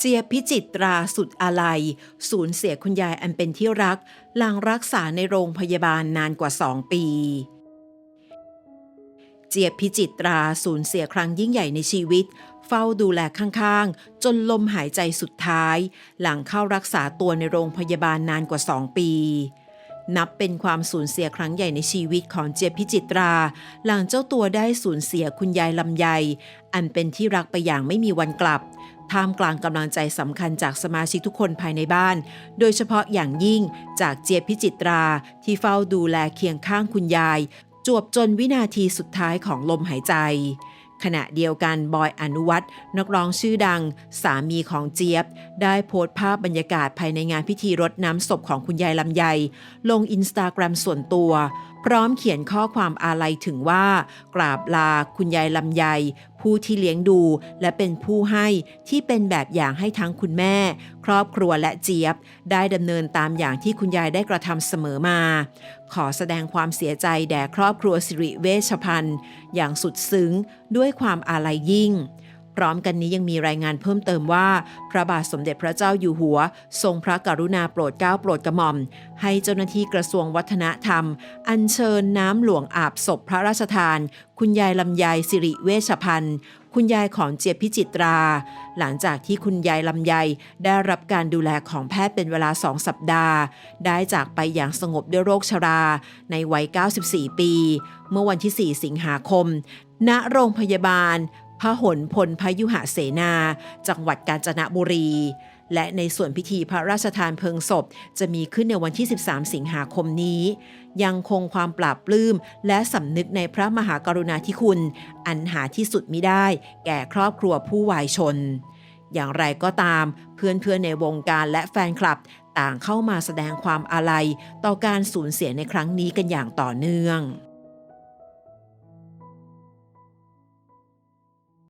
เจียพิจิตราสุดอาลัย สูญเสียคุณยายอันเป็นที่รักหลังรักษาในโรงพยาบาลนานกว่าสองปี เจียพิจิตราสูญเสียครั้งยิ่งใหญ่ในชีวิต เฝ้าดูแลข้างๆ จนลมหายใจสุดท้าย หลังเข้ารักษาตัวในโรงพยาบาลนานกว่าสองปีนับเป็นความสูญเสียครั้งใหญ่ในชีวิตของเจียพิจิตรา หลังเจ้าตัวได้สูญเสียคุณยายลำไย อันเป็นที่รักไปอย่างไม่มีวันกลับ ท่ามกลางกำลังใจสำคัญจากสมาชิกทุกคนภายในบ้าน โดยเฉพาะอย่างยิ่งจากเจียบพิจิตรา ที่เฝ้าดูแลเคียงข้างคุณยาย จวบจนวินาทีสุดท้ายของลมหายใจ ขณะเดียวกันบอยอนุวัฒน์นักร้องชื่อดัง สามีของเจี๊ยบ ได้โพสต์ภาพบรรยากาศภายในงานพิธีรดน้ำศพของคุณยายลำไย ลงอินสตาแกรมส่วนตัว พร้อมเขียนข้อความอาลัยถึงว่า กราบลาคุณยายลำไย ผู้ที่เลี้ยงดู และเป็นผู้ให้ที่เป็นแบบอย่างให้ทั้งคุณแม่ ครอบครัวและเจี๊ยบ ได้ดำเนินตามอย่างที่คุณยายได้กระทำเสมอมา ขอแสดงความเสียใจแด่ครอบครัวสิริเวชพันธ์อย่างสุดซึ้งด้วยความอาลัยยิ่ง พร้อมกันนี้ยังมีรายงานเพิ่มเติมว่า พระบาทสมเด็จพระเจ้าอยู่หัว ทรงพระกรุณาโปรดเกล้าโปรดกระหม่อม ให้เจ้าหน้าที่กระทรวงวัฒนธรรม อัญเชิญน้ำหลวงอาบศพพระราชทาน คุณยายลำไยสิริเวชพันธ์คุณยายของเจี๊ยบพิจิตรา หลังจากที่คุณยายลำไยได้รับการดูแลของแพทย์เป็นเวลาสองสัปดาห์ ได้จากไปอย่างสงบด้วยโรคชรา ในวัย 94 ปี เมื่อวันที่ 4 สิงหาคม ณ โรงพยาบาล พหลพลพยุหเสนา จังหวัดกาญจนบุรี และในส่วนพิธีพระราชทานเพลิงศพ จะมีขึ้นในวันที่ 13 สิงหาคมนี้ ยังคงความปราบปลื้ม และสำนึกในพระมหากรุณาธิคุณ อันหาที่สุดมิได้ แก่ครอบครัวผู้วายชน อย่างไรก็ตาม เพื่อนๆในวงการและแฟนคลับ ต่างเข้ามาแสดงความอาลัย ต่อการสูญเสียในครั้งนี้กันอย่างต่อเนื่อง